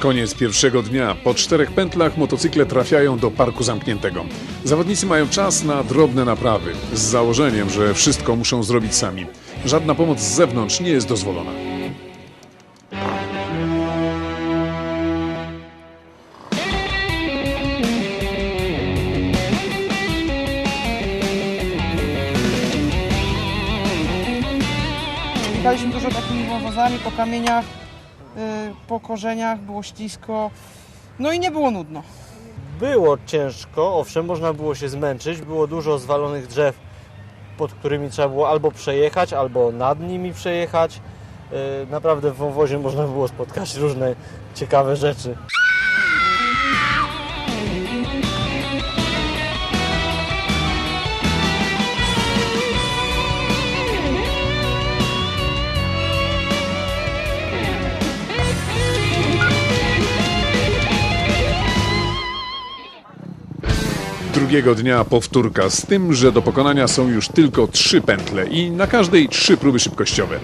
Koniec pierwszego dnia. Po czterech pętlach motocykle trafiają do parku zamkniętego. Zawodnicy mają czas na drobne naprawy, z założeniem, że wszystko muszą zrobić sami. Żadna pomoc z zewnątrz nie jest dozwolona. Jechaliśmy dużo takimi wąwozami po kamieniach, po korzeniach, było ślisko. No i nie było nudno. Było ciężko, owszem, można było się zmęczyć, było dużo zwalonych drzew, pod którymi trzeba było albo przejechać, albo nad nimi przejechać. Yy, Naprawdę w wąwozie można było spotkać różne ciekawe rzeczy. Drugiego dnia powtórka z tym, że do pokonania są już tylko trzy pętle i na każdej trzy próby szybkościowe.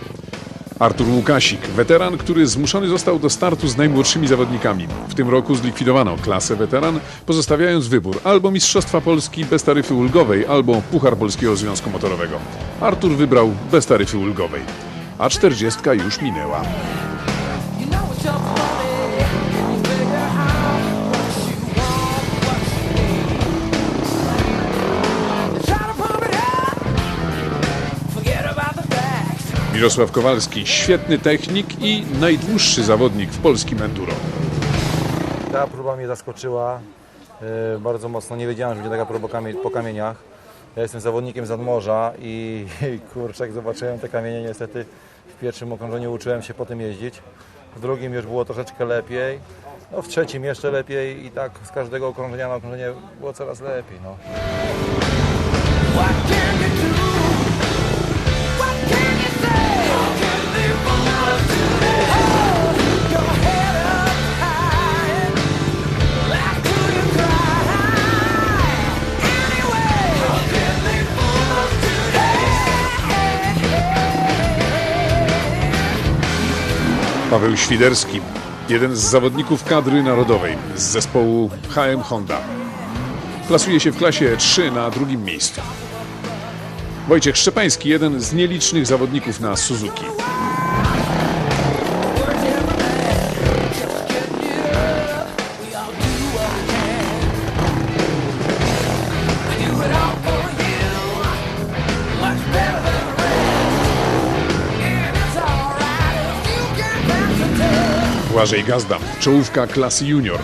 Artur Łukasik, weteran, który zmuszony został do startu z najmłodszymi zawodnikami. W tym roku zlikwidowano klasę weteran, pozostawiając wybór albo Mistrzostwa Polski bez taryfy ulgowej, albo Puchar Polskiego Związku Motorowego. Artur wybrał bez taryfy ulgowej, a 40 już minęła. Mirosław Kowalski, świetny technik i najdłuższy zawodnik w polskim enduro. Ta próba mnie zaskoczyła e, bardzo mocno. Nie wiedziałem, że będzie taka próba kamie- po kamieniach. Ja jestem zawodnikiem z nadmorza i, i kurczę, jak zobaczyłem te kamienie, niestety w pierwszym okrążeniu uczyłem się po tym jeździć. W drugim już było troszeczkę lepiej. No, w trzecim jeszcze lepiej i tak z każdego okrążenia na okrążenie było coraz lepiej. No. Paweł Świderski, jeden z zawodników kadry narodowej z zespołu HM Honda. Plasuje się w klasie 3 na drugim miejscu. Wojciech Szczepański, jeden z nielicznych zawodników na Suzuki. Błażej Gazda, czołówka klasy junior.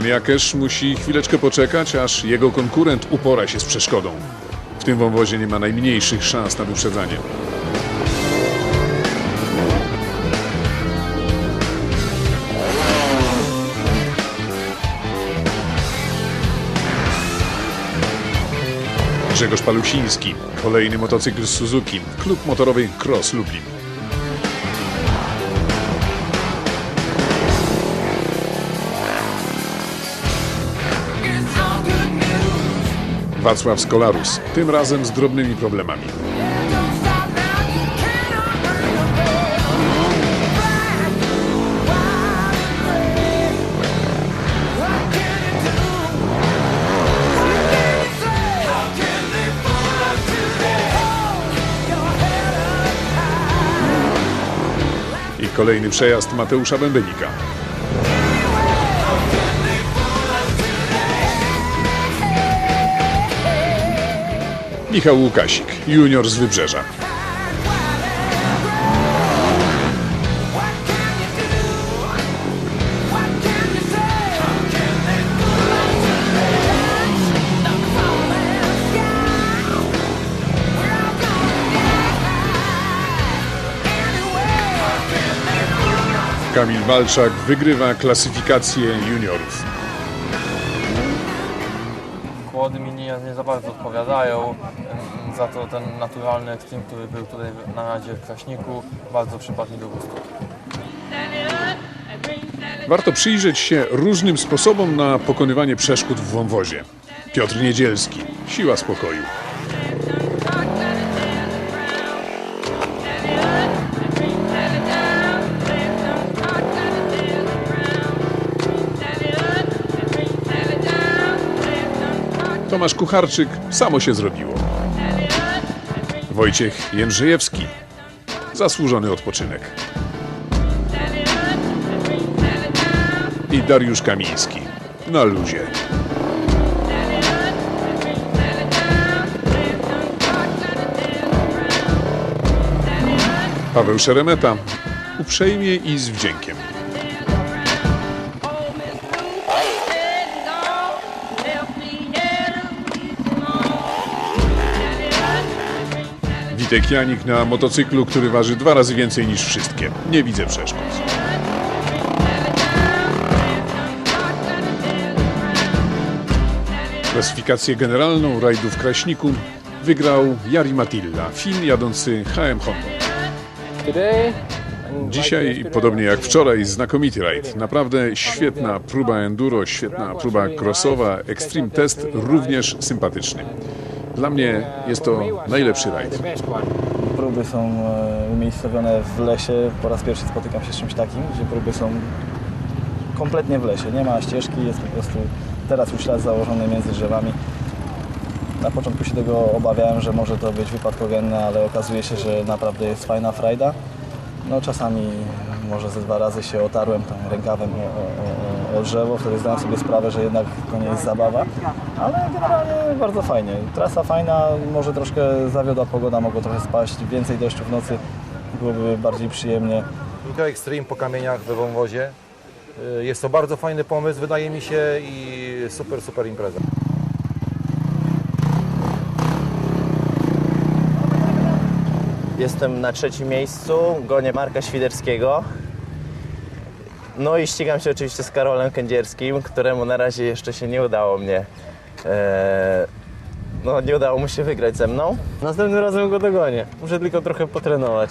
Iwan Jakesz musi chwileczkę poczekać, aż jego konkurent upora się z przeszkodą. W tym wąwozie nie ma najmniejszych szans na wyprzedzanie. Grzegorz Palusiński, kolejny motocykl Suzuki, klub motorowy Cross Lublin. Us today? Hold your head up high. I kolejny przejazd Mateusza Bębenika. How can they fool us? Kamil Walczak wygrywa klasyfikację juniorów. Powody mi nie, nie za bardzo odpowiadają. Ym, Za to ten naturalny ekstrem, który był tutaj na razie w Kraśniku, bardzo przypadł mi do gustu. Warto przyjrzeć się różnym sposobom na pokonywanie przeszkód w wąwozie. Piotr Niedzielski, Siła Spokoju. Tomasz Kucharczyk, samo się zrobiło. Wojciech Jędrzejewski, zasłużony odpoczynek. I Dariusz Kamiński, na luzie. Paweł Szeremeta, uprzejmie i z wdziękiem. Witek Janik na motocyklu, który waży dwa razy więcej niż wszystkie. Nie widzę przeszkód. Klasyfikację generalną rajdu w Kraśniku wygrał Jari Matilla, Fin jadący HM Honda. Dzisiaj, podobnie jak wczoraj, znakomity rajd. Naprawdę świetna próba enduro, świetna próba crossowa, Extreme Test również sympatyczny. Dla mnie jest to najlepszy rajd. Próby są e, umiejscowione w lesie. Po raz pierwszy spotykam się z czymś takim, gdzie próby są kompletnie w lesie. Nie ma ścieżki, jest po prostu teraz już ślad założony między drzewami. Na początku się tego obawiałem, że może to być wypadkogenne, ale okazuje się, że naprawdę jest fajna frajda. No czasami może ze dwa razy się otarłem tam rękawem drzewo, wtedy zdałem sobie sprawę, że jednak to nie jest zabawa, ale generalnie bardzo fajnie. Trasa fajna, może troszkę zawiodła pogoda, mogło trochę spaść, więcej deszczu w nocy, byłoby bardziej przyjemnie.Nika Extreme po kamieniach we wąwozie. Y, Jest to bardzo fajny pomysł, wydaje mi się, i super, super impreza. Jestem na trzecim miejscu, gonię Marka Świderskiego. No i ścigam się oczywiście z Karolem Kędzierskim, któremu na razie jeszcze się nie udało mnie. E, no, nie udało mu się wygrać ze mną. Następnym razem go dogonię. Muszę tylko trochę potrenować.